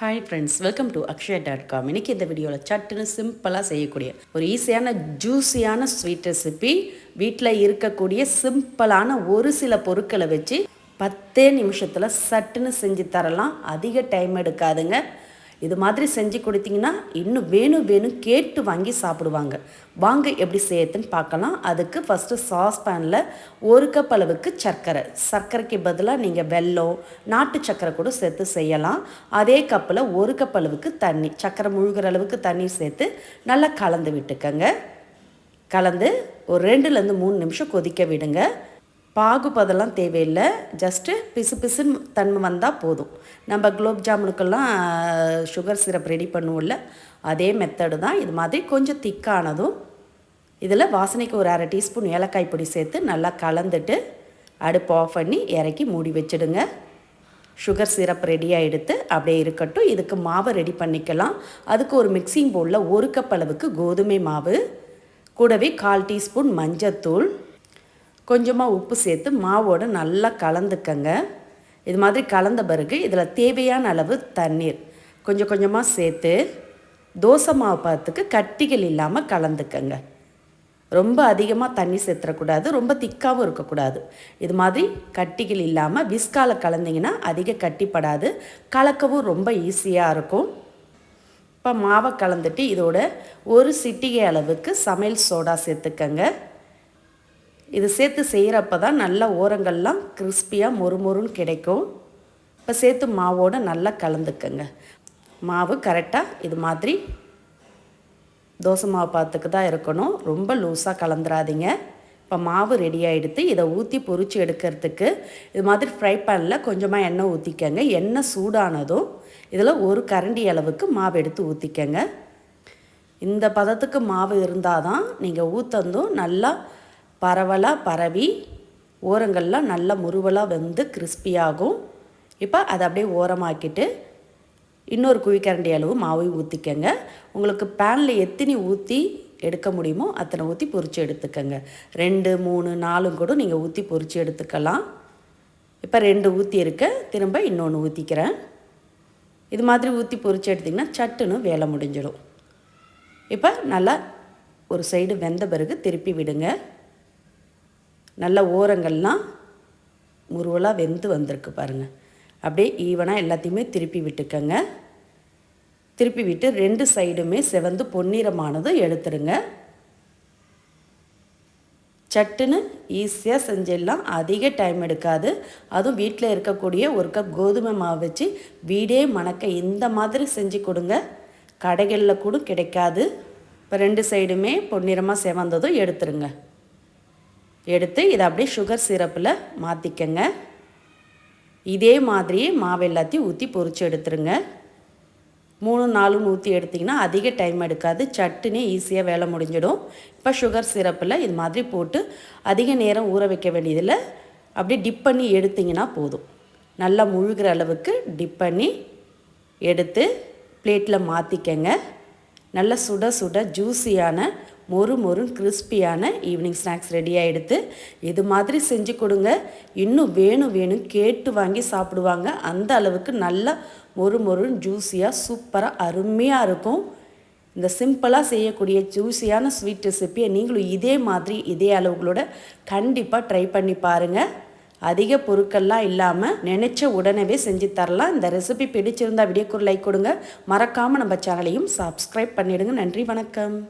Hi friends welcome to Akshaya dot com இன்றைக்கி இந்த வீடியோவில் சட்டுன்னு சிம்பிளாக செய்யக்கூடிய ஒரு ஈஸியான ஜூஸியான ஸ்வீட் ரெசிபி வீட்டில் இருக்கக்கூடிய சிம்பிளான ஒரு சில பொருட்களை வச்சு பத்தே நிமிஷத்தில் சட்டுன்னு செஞ்சு தரலாம். அதிக டைம் எடுக்காதுங்க. இது மாதிரி செஞ்சு கொடுத்தீங்கன்னா இன்னும் வேணும் வேணும் கேட்டு வாங்கி சாப்பிடுவாங்க. வாங்க எப்படி செய்யறதுன்னு பார்க்கலாம். அதுக்கு ஃபஸ்ட்டு சாஸ் பேனில் ஒரு கப் அளவுக்கு சர்க்கரை. சர்க்கரைக்கு பதிலாக நீங்கள் வெல்லம் நாட்டு சர்க்கரை கூட சேர்த்து செய்யலாம். அதே கப்பில் ஒரு கப் அளவுக்கு தண்ணி சர்க்கரை முழுகிற அளவுக்கு தண்ணி சேர்த்து நல்லா கலந்து விட்டுக்கங்க. கலந்து ஒரு ரெண்டுலேருந்து மூணு நிமிஷம் கொதிக்க விடுங்க. பாகுபதெல்லாம் தேவையில்லை. ஜஸ்ட்டு பிசு பிசுன்னு தன்மை வந்தால் போதும். நம்ம குலோப் ஜாமுனுக்கெல்லாம் சுகர் சிரப் ரெடி பண்ணுவோம்ல அதே மெத்தடு தான். இது மாதிரி கொஞ்சம் திக்கானதும் இதில் வாசனைக்கு ஒரு அரை டீஸ்பூன் ஏலக்காய் பொடி சேர்த்து நல்லா கலந்துட்டு அடுப்பு ஆஃப் பண்ணி இறக்கி மூடி வச்சுடுங்க. சுகர் சிரப் ரெடியாக எடுத்து அப்படியே இருக்கட்டும். இதுக்கு மாவை ரெடி பண்ணிக்கலாம். அதுக்கு ஒரு மிக்சிங் பவுலில் ஒரு கப் அளவுக்கு கோதுமை மாவு கூடவே கால் டீஸ்பூன் மஞ்சத்தூள் கொஞ்சமாக உப்பு சேர்த்து மாவோடு நல்லா கலந்துக்கங்க. இது மாதிரி கலந்த பிறகு இதில் தேவையான அளவு தண்ணீர் கொஞ்சம் கொஞ்சமாக சேர்த்து தோசை மாவு பார்த்துக்கு கட்டிகள் இல்லாமல் கலந்துக்கங்க. ரொம்ப அதிகமாக தண்ணி சேர்த்துறக்கூடாது ரொம்ப திக்காகவும் இருக்கக்கூடாது. இது மாதிரி கட்டிகள் இல்லாமல் விஸ்கால கலந்திங்கன்னா அதிக கட்டிப்படாது கலக்கவும் ரொம்ப ஈஸியாக இருக்கும். இப்போ மாவை கலந்துட்டு இதோட ஒரு சிட்டிகை அளவுக்கு சமையல் சோடா சேர்த்துக்கங்க. இது சேர்த்து செய்கிறப்ப தான் நல்லா ஓரங்கள்லாம் கிறிஸ்பியாக மொறுமொறுன்னு கிடைக்கும். இப்போ சேர்த்து மாவோடு நல்லா கலந்துக்கங்க. மாவு கரெக்டாக இது மாதிரி தோசை மாவு பார்த்துக்கு தான் இருக்கணும். ரொம்ப லூஸாக கலந்துராதிங்க இப்போ மாவு ரெடி ஆகிடுத்து இதை ஊற்றி பொறிச்சு எடுக்கிறதுக்கு இது மாதிரி ஃப்ரை பேனில் கொஞ்சமாக எண்ணெய் ஊற்றிக்கங்க எண்ணெய் சூடானதும் இதில் ஒரு கரண்டி அளவுக்கு மாவு எடுத்து ஊற்றிக்கங்க இந்த பதத்துக்கு மாவு இருந்தால் தான் நீங்கள் ஊற்றந்தும் நல்லா பரவலாக பரவி ஓரங்கள்லாம் நல்லா முருவலாக வந்து கிறிஸ்பியாகும். இப்போ அதை அப்படியே ஓரமாக்கிட்டு இன்னொரு குழிக்கரண்டி அளவு மாவை ஊற்றிக்கங்க உங்களுக்கு பேனில் எத்தனை ஊற்றி எடுக்க முடியுமோ அத்தனை ஊற்றி பொறிச்சு எடுத்துக்கங்க. ரெண்டு மூணு நாலும் கூட நீங்கள் ஊற்றி பொறிச்சு எடுத்துக்கலாம். இப்போ ரெண்டு ஊற்றி இருக்க. திரும்ப இன்னொன்று ஊற்றிக்கிறேன் இது மாதிரி ஊற்றி பொறிச்சு எடுத்திங்கன்னா சட்டுன்னு வேலை முடிஞ்சிடும். இப்போ நல்லா ஒரு சைடு வெந்த பிறகு திருப்பி விடுங்க. நல்ல ஓரங்கள்லாம் முருவலாக வெந்து வந்திருக்கு பாருங்கள் அப்படியே ஈவனாக எல்லாத்தையுமே திருப்பி விட்டுக்கங்க. திருப்பி விட்டு ரெண்டு சைடுமே செவந்து பொன்னிறமானதும் எடுத்துடுங்க. சட்டுன்னு ஈஸியாக செஞ்சிடலாம் அதிக டைம் எடுக்காது. அதுவும் வீட்டில் இருக்கக்கூடிய ஒரு கப் கோதுமை மாவு வச்சு வீடே மணக்க இந்த மாதிரி செஞ்சு கொடுங்க. கடைகளில் கூட கிடைக்காது. இப்போ ரெண்டு சைடுமே பொன்னிறமாக செவந்ததும் எடுத்துருங்க எடுத்து இதை அப்படியே சுகர் சிரப்பில் மாற்றிக்கங்க இதே மாதிரியே மாவு எல்லாத்தையும் ஊற்றி பொறிச்சு எடுத்துருங்க. மூணு நாலுன்னு ஊற்றி எடுத்திங்கன்னா அதிக டைம் எடுக்காது. சட்டுனே ஈஸியாக வேலை முடிஞ்சிடும். இப்போ சுகர் சிரப்பில் இது மாதிரி போட்டு அதிக நேரம் ஊற வைக்க வேண்டியதில் அப்படியே டிப் பண்ணி எடுத்திங்கன்னா போதும். நல்லா முழுகிற அளவுக்கு டிப் பண்ணி எடுத்து பிளேட்டில் மாற்றிக்கங்க நல்ல சுட சுட ஜூஸியான மொறு மொறு கிறிஸ்பியான ஈவினிங் ஸ்நாக்ஸ் ரெடி ஆகிடுது இது மாதிரி செஞ்சு கொடுங்க. இன்னும் வேணும் வேணும் கேட்டு வாங்கி சாப்பிடுவாங்க. அந்த அளவுக்கு நல்லா மொறு மொறுன்னு ஜூஸியாக சூப்பராக அருமையாக இருக்கும். இந்த சிம்பிளாக செய்யக்கூடிய ஜூஸியான ஸ்வீட் ரெசிப்பியை நீங்களும் இதே மாதிரி இதே அளவுகளோட கண்டிப்பாக ட்ரை பண்ணி பாருங்கள் அதிக பொருட்கள்லாம் இல்லாமல் நினச்ச உடனே செஞ்சு தரலாம். இந்த ரெசிபி பிடிச்சிருந்தா வீடியோக்கு லைக் கொடுங்க. மறக்காமல் நம்ம சேனலையும் சப்ஸ்கிரைப் பண்ணிவிடுங்க நன்றி வணக்கம்.